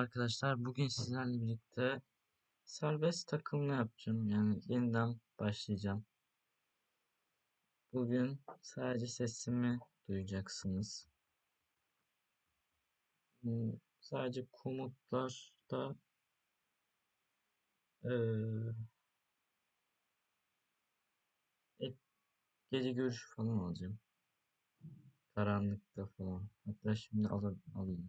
arkadaşlar. Bugün sizlerle birlikte serbest takılma yapacağım. Yani yeniden başlayacağım. Bugün sadece sesimi duyacaksınız. Sadece komutlarda ek gece görüşü falan alacağım. Karanlıkta falan. Hatta şimdi al alayım.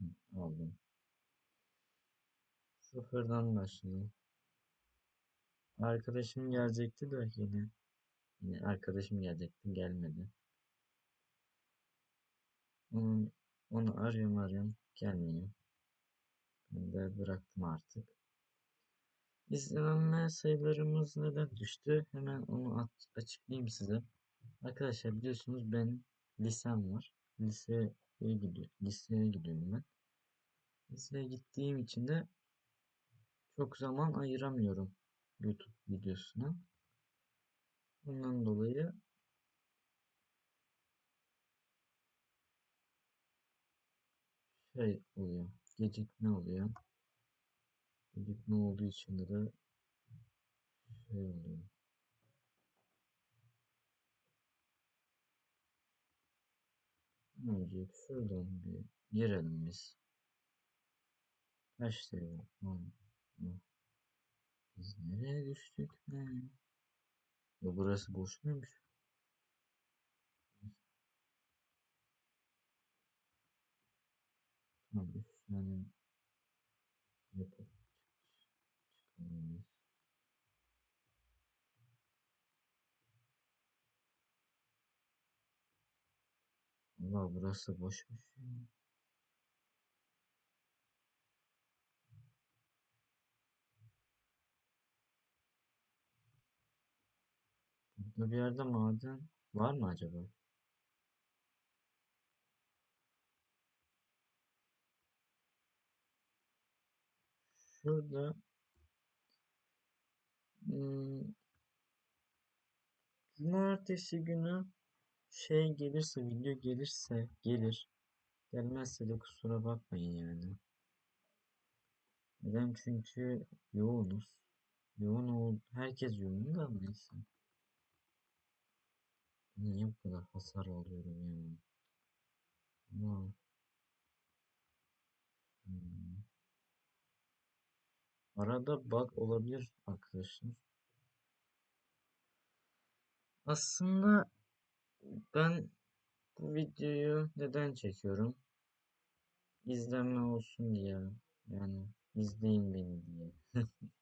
Hı, aldım. Sıfırdan başlayalım. Arkadaşım gelecekti de yine. Yine arkadaşım gelecekti gelmedi. Onu, onu arıyorum arıyorum gelmiyor. Ben de bıraktım artık. İzlenme sayılarımız neden düştü? Hemen onu açıklayayım size. Arkadaşlar biliyorsunuz benim lisem var. Liseye gidiyor. Liseye gidiyorum ben. Liseye gittiğim için de çok zaman ayıramıyorum YouTube videosuna. Bundan dolayı şey oluyor. Gecikme oluyor. Gecikme olduğu için de de şey oluyor. Önce şuradan bir girelim biz. Lan. Biz nereye düştük ne? Ya burası boş muymuş? Tamam üç tane yapıp çıkalım biz. Allah burası boşmuş ya. Burada bir yerde maden var mı acaba? Şurada hmm, cumartesi günü şey gelirse video gelirse gelir. Gelmezse de kusura bakmayın yani. Neden? Çünkü yoğunuz. Yoğun ol herkes yoğun da neyse. Niye bu kadar hasar alıyorum ya? Ama hmm. Arada bug olabilir arkadaşlar. Aslında ben bu videoyu neden çekiyorum? İzlenme olsun diye. Yani izleyin beni diye.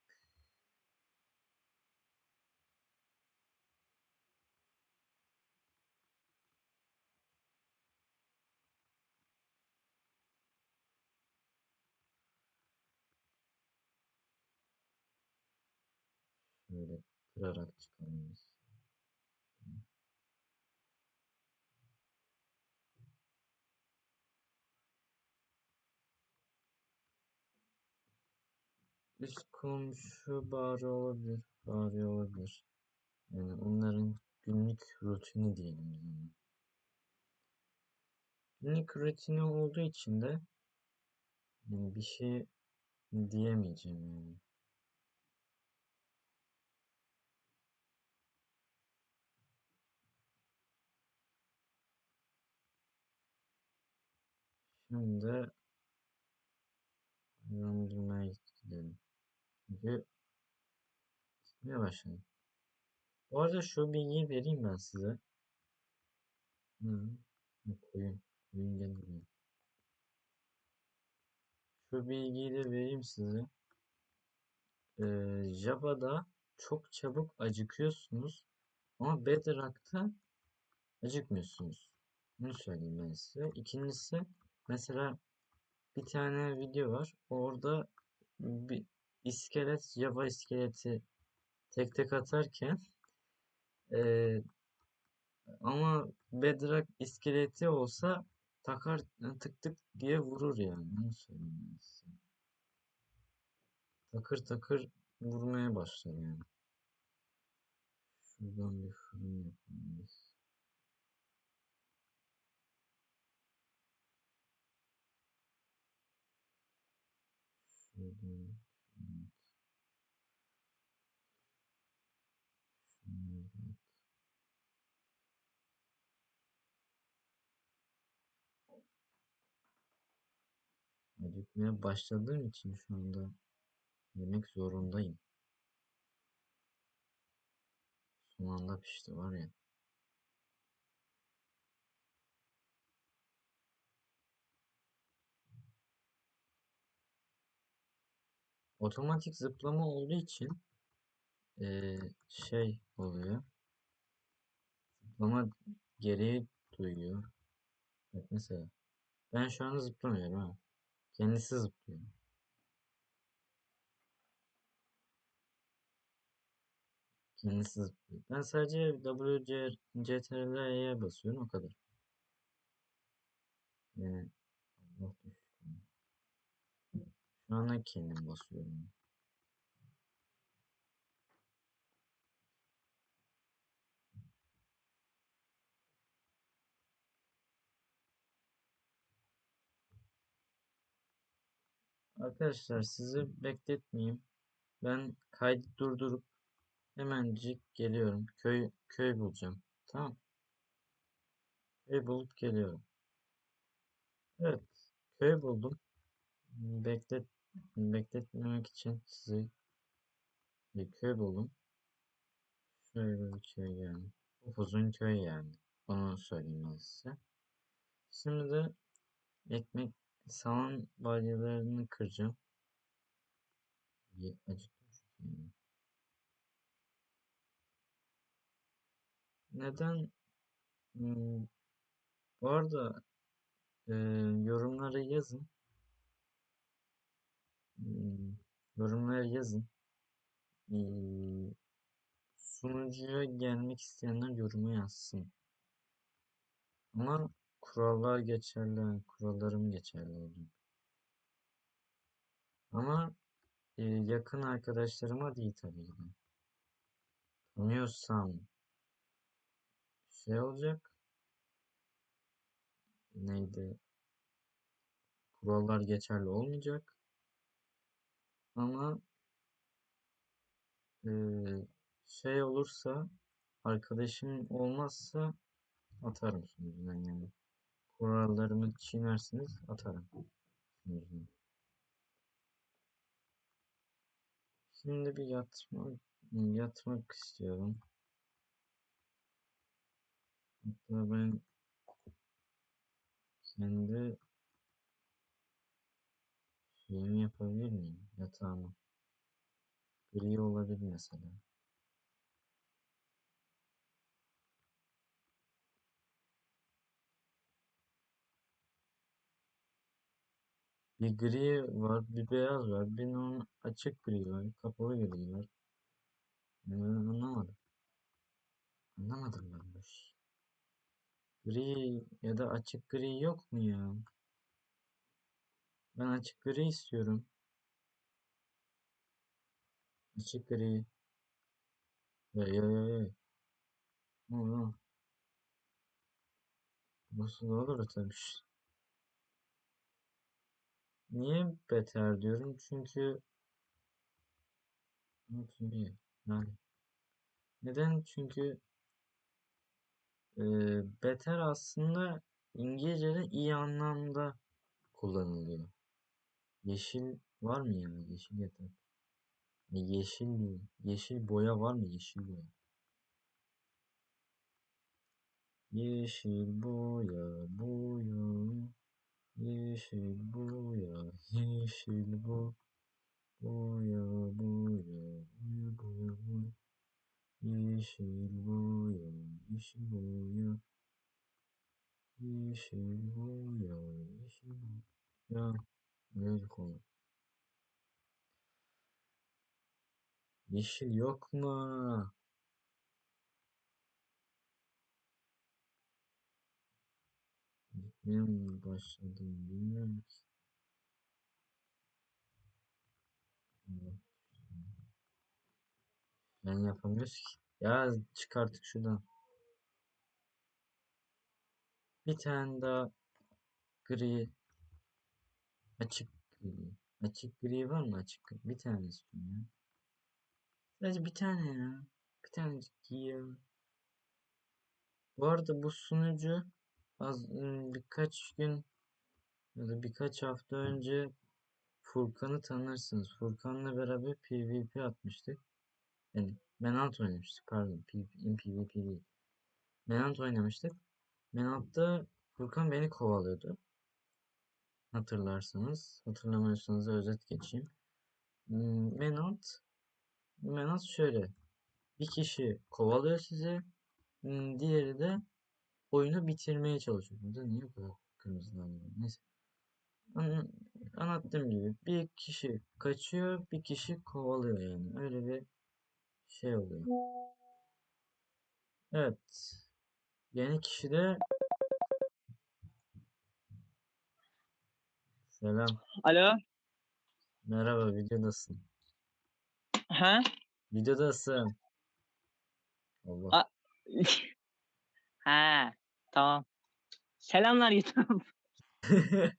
Şöyle kırarak çıkalım biz. Üst komşu bari olabilir. Bari olabilir. Yani onların günlük rutini diyelim biz. Günlük rutini olduğu için de yani bir şey diyemeyeceğim yani. Şimdi hayvanlandırmaya gidelim. Çünkü gitmeye başladım. Bu arada şu bilgiyi vereyim ben size. Hı, koyun. Koyun gel buraya. Şu bilgiyi de vereyim size. Ee, Java'da çok çabuk acıkıyorsunuz ama Bedrock'ta acıkmıyorsunuz. Bunu söyleyeyim ben size. İkincisi mesela bir tane video var. Orada bir iskelet Java iskeleti tek tek atarken ee, ama Bedrock iskeleti olsa takar tık tık diye vurur yani. Size. Takır takır vurmaya başlar yani. Şuradan bir fırın yapalım biz. Şöyle, şunu at. Şunları da at. Acıkmaya başladığım için şu anda yemek zorundayım. Son anda pişti var ya. Otomatik zıplama olduğu için eee, şey oluyor. Zıplama gereği duyuyor. Bak mesela ben şu anda zıplamıyorum ha. Kendisi zıplıyor. Kendisi zıplıyor. Ben sadece WC, CTRL'ye basıyorum o kadar. Yani Allah düştü. Şu anda kendim basıyorum. Arkadaşlar sizi bekletmeyeyim. Ben kaydı durdurup hemencik geliyorum. Köy köy bulacağım. Tamam. Köy bulup geliyorum. Evet. Köy buldum. Beklet bekletmemek için sizi bir köy buldum. Şöyle bir köy yani. Upuzun köy yani. Onu söyleyeyim size. Şimdi de ekmek saman balyalarını kıracağım. Bir yani. Neden? Hmm, bu arada e, yorumlara yazın. Hmm, yorumlara yazın. Ee, sunucuya gelmek isteyenler yoruma yazsın. Ama kurallar geçerli. Kurallarım geçerli olacak. Ama e, yakın arkadaşlarıma değil tabii ki. Tanıyorsam şey olacak. Neydi? Kurallar geçerli olmayacak. Ama e, şey olursa arkadaşım olmazsa atarım sunucudan yani. Kurallarımı çiğnersiniz atarım. Şimdi bir yatmak yatmak istiyorum. Hatta ben kendi şeyimi yapabilir miyim? Yatağımı. Gri olabilir mesela. Bir gri var, bir beyaz var, bir normal açık gri var, kapalı gri var. Ben anlamadım. Anlamadım ben bu. Gri ya da açık gri yok mu ya? Ben açık gri istiyorum. Açık gri. Ya ya ya ya. Ne oluyor? Nasıl olur tabii. Niye beter diyorum? Çünkü yani neden? Çünkü e, beter aslında İngilizce'de iyi anlamda kullanılıyor. Yeşil var mı yani? Yeşil yatak. E, yeşil. Yeşil boya var mı? Yeşil boya. Yeşil boya, boya. Yeşil boya, yeşil boya. Boya, boya, boya, boya, boya. Yeşil boya, yeşil boya. Yeşil boya, yeşil boya. Öyle konu. Yeşil yok mu? Gitmeye mi başladım bilmiyorum ki. Ben yapamıyoruz ki. Ya çıkarttık şuradan. Bir tane daha gri açık gri. Açık gri var mı? Açık gri. Bir tane istiyorum ya. Sadece bir tane ya. Bir tanecik giy ya. Bu arada bu sunucu az birkaç gün ya da birkaç hafta önce Furkan'ı tanırsınız. Furkan'la beraber PvP atmıştık. Yani Menant oynamıştık pardon. PvP, değil. Menant oynamıştık. Menant'ta Furkan beni kovalıyordu. Hatırlarsanız. Hatırlamıyorsanız özet geçeyim. Menant Menant şöyle. Bir kişi kovalıyor sizi. Diğeri de oyunu bitirmeye çalışıyor. Burada niye bu kadar kırmızılanıyor? Neyse. Anla- Anlattığım gibi bir kişi kaçıyor, bir kişi kovalıyor yani. Öyle bir şey oluyor. Evet. Yeni kişi de selam. Alo. Merhaba, videodasın. Ha? Videodasın. Allah. A- ha. Tamam. Selamlar YouTube.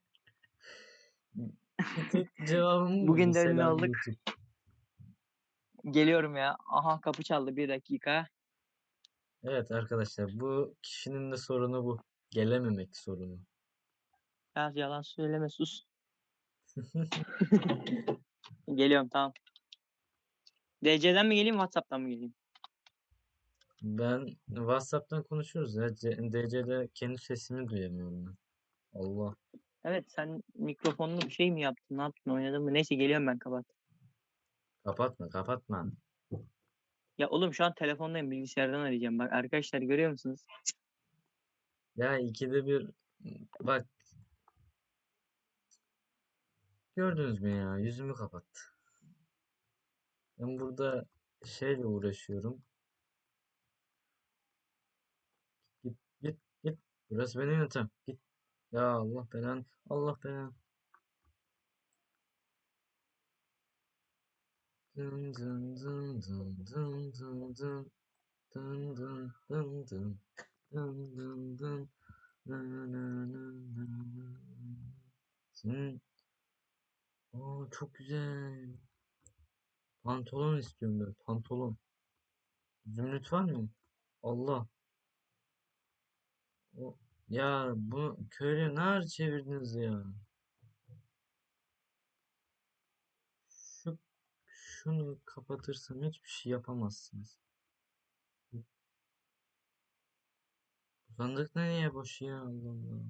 Tek cevabım Bugün de ünlü Selam olduk. YouTube. Geliyorum ya. Aha kapı çaldı bir dakika. Evet arkadaşlar bu kişinin de sorunu bu. Gelememek sorunu. Biraz yalan söyleme sus. Geliyorum tamam. DC'den mi geleyim WhatsApp'tan mı geleyim? Ben WhatsApp'tan konuşuyoruz ya. C- DC'de kendi sesimi duyamıyorum ben. Allah. Evet sen mikrofonlu bir şey mi yaptın? Ne yaptın? Oynadın mı? Neyse geliyorum ben kapat. Kapatma kapatma. Ya oğlum şu an telefondayım bilgisayardan arayacağım. Bak arkadaşlar görüyor musunuz? Ya ikide bir bak gördünüz mü ya yüzümü kapattı. Ben burada şeyle uğraşıyorum. Git git. Burası benim yatağım. Git. Ya Allah belanı. Allah belanı. Dın dın dın dın dın dın dın. Dın dın dın dın. Dın dın dın. Na na na na na. Senin Aa, çok güzel. Pantolon istiyorum ben. Pantolon. Zümrüt var mı? Allah. Ya bu köylü nar çevirdiniz ya. Şu şunu kapatırsam hiçbir şey yapamazsınız. Sandık ne niye boş ya Allah Allah.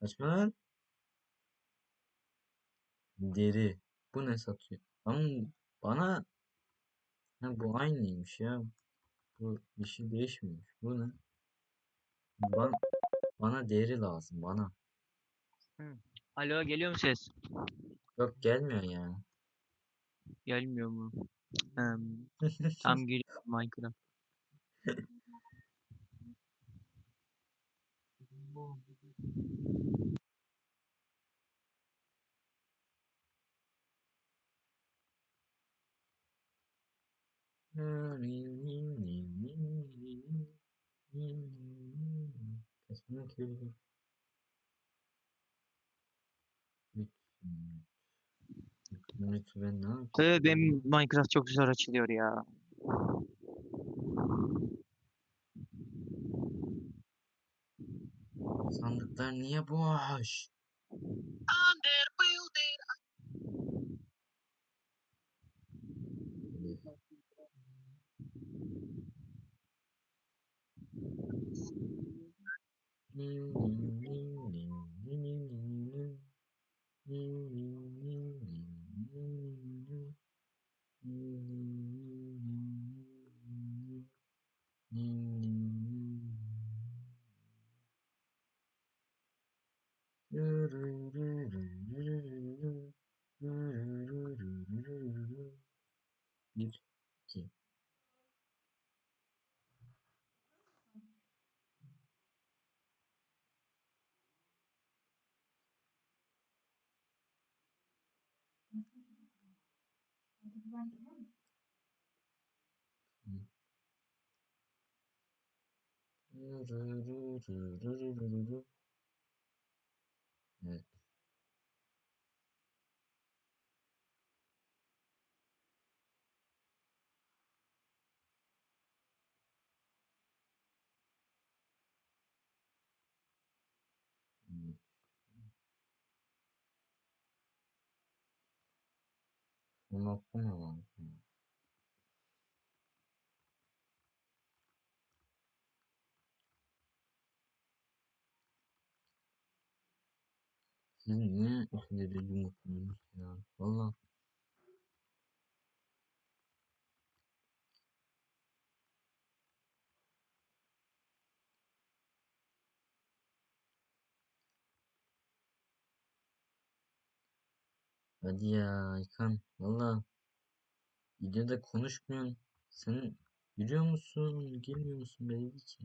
Kaçma lan. Deri. Bu ne satıyor? Ama bana ha, bu aynıymış ya. Bu bir şey değişmiyormuş. Bu ne? Bana, bana deri lazım bana. Alo geliyor mu ses? Yok gelmiyor ya. Gelmiyor mu? Hmm. Tam geliyor Minecraft. Ümit ben ne yapayım? Ee, benim Minecraft çok zor açılıyor ya. Sandıklar niye boş? Bir, Evet. Bunu bu ne niye öyle bir yumurtluyorsunuz ya? Valla. Hadi ya İlkan. Valla. Videoda konuşmuyorsun. Sen yürüyor musun? Gelmiyor musun belli ki.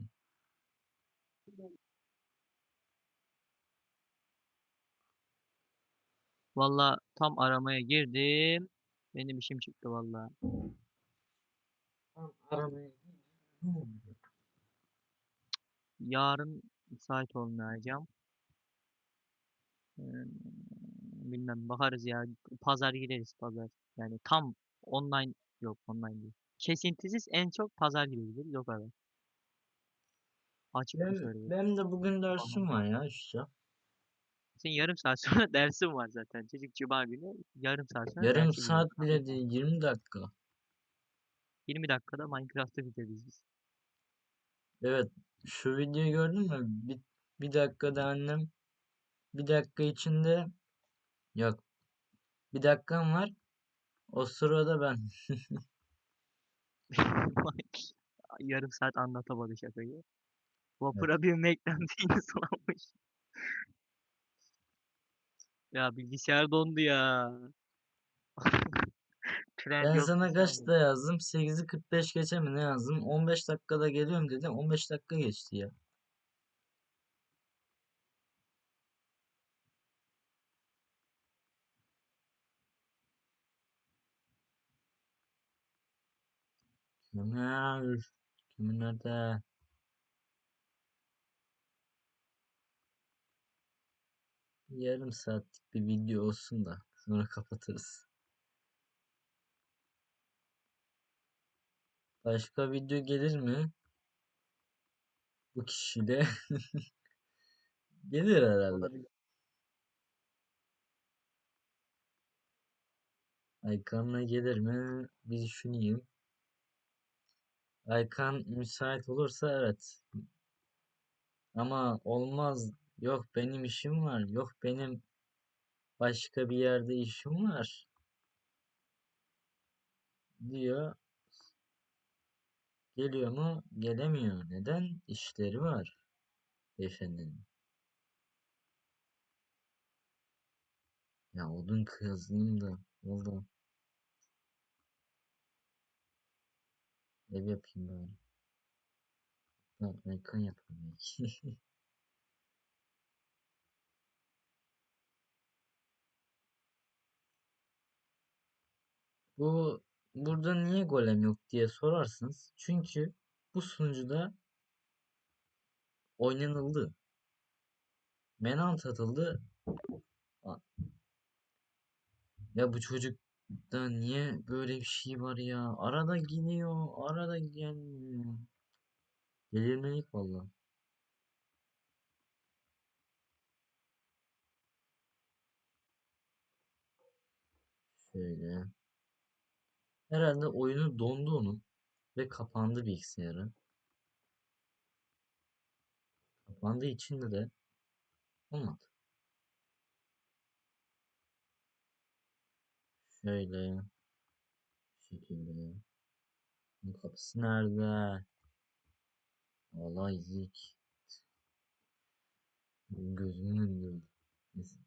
Valla tam aramaya girdim. Benim işim çıktı valla. Tam aramaya oldu? Yarın müsait olmayacağım. Bilmem bakarız ya. Pazar gideriz pazar. Yani tam online yok online değil. Kesintisiz en çok pazar gideriz o kadar. Açık söylüyorum? benim de bugün dersim var ya işte. Senin yarım saat sonra dersin var zaten. Çocuk cuma günü yarım saat sonra Yarım derse giriyor. saat bile değil 20 dakika. 20 dakikada Minecraft'ı bitiririz biz. Evet şu videoyu gördün mü? Bir, bir dakikada annem bir dakika içinde yok bir dakikam var. O sırada ben Yarım saat anlatamadı şakayı. Vapura binmekten beyni sulanmış. Ya bilgisayar dondu ya. Tren ben yok sana kaçta yazdım? 8'i 45 geçe mi ne yazdım? 15 dakikada geliyorum dedim. 15 dakika geçti ya. Kömür. Kömür nerede? Yarım saatlik bir video olsun da sonra kapatırız. Başka video gelir mi? Bu kişiyle gelir herhalde. Aykan'la gelir mi? Bir düşüneyim. Aykan müsait olursa evet. Ama olmaz. Yok benim işim var. Yok benim başka bir yerde işim var. Diyor. Geliyor mu? Gelemiyor. Neden? İşleri var. Beyefendinin. Ya odun kazayım da. Oldu. Ev yapayım bari. Ha, Aykan yapayım. Bu burada niye golem yok diye sorarsınız. Çünkü bu sunucuda oynanıldı. Menant atıldı. Ya bu çocukta niye böyle bir şey var ya? Arada gidiyor, arada gelmiyor. Delirmelik valla. Şöyle. Herhalde oyunu dondu onun ve kapandı bilgisayarı. Kapandığı için de olmadı. Şöyle. şekilde. Bunun kapısı nerede? Vallahi zik. Gözümün önünde. Neyse.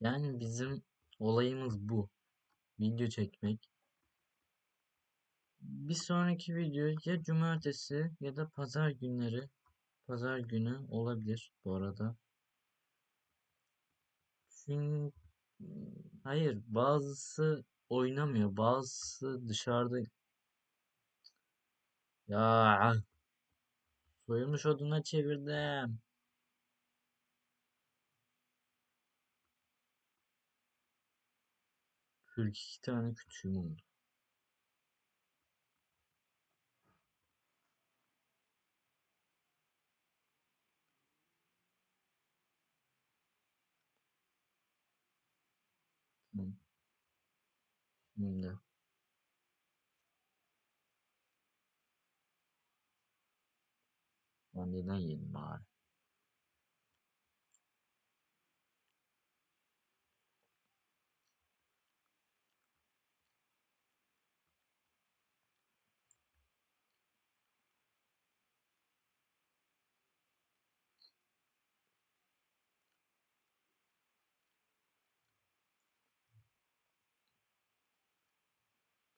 Yani bizim olayımız bu. Video çekmek. Bir sonraki video ya cumartesi ya da pazar günleri. Pazar günü olabilir bu arada. Çünkü hayır bazısı oynamıyor. Bazısı dışarıda ya soyulmuş oduna çevirdim. Kırk iki tane küçüğüm oldu. Tamam. Şimdi Vandiden yiyelim bari.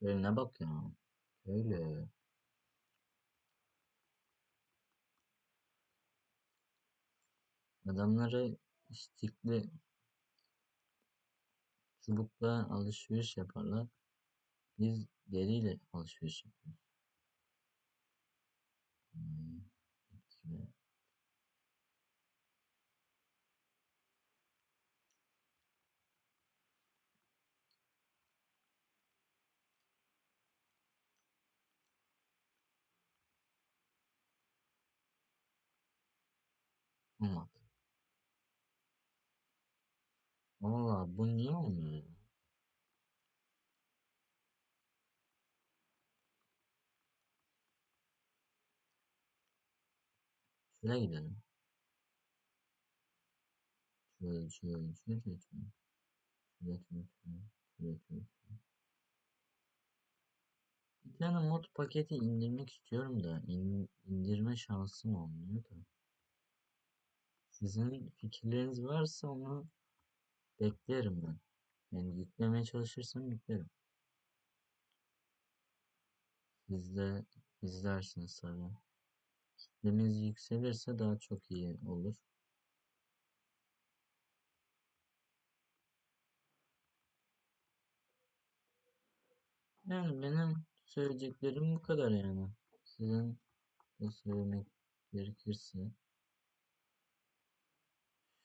Eline bak ya. Öyle. Adamları istikli çubukla alışveriş yaparlar. Biz deriyle alışveriş yapıyoruz. Hmm, Olmadı. Valla bu niye olmuyor ya? Şuraya gidelim. Şöyle şöyle şöyle şöyle şöyle. Şöyle şöyle şöyle. Şöyle. Bir tane mod paketi indirmek istiyorum da in- indirme şansım olmuyor da. Sizin fikirleriniz varsa onu beklerim ben. Yani yüklemeye çalışırsam yüklerim. Siz de izlersiniz tabii. Kitlemiz yükselirse daha çok iyi olur. Yani benim söyleyeceklerim bu kadar yani. Sizin de söylemek gerekirse.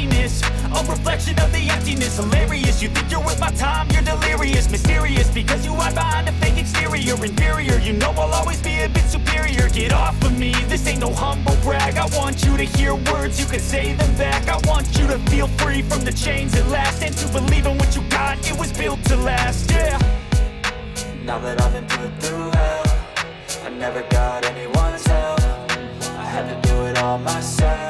pettiness A reflection of the emptiness. Hilarious, you think you're worth my time You're delirious, mysterious Because you hide behind a fake exterior. Inferior, you know I'll always be a bit superior. Get off of me, this ain't no humble brag. I want you to hear words, you can say them back. I want you to feel free from the chains that last. And to believe in what you got, it was built to last, yeah. Now that I've been put through hell I never got anyone's help. I had to do it all myself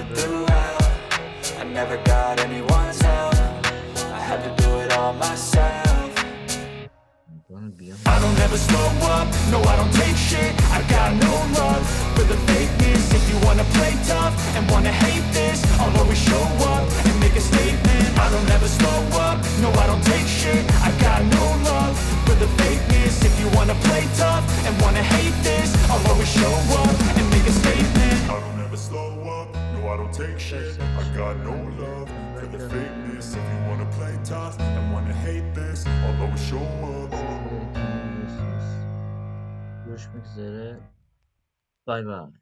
拜拜。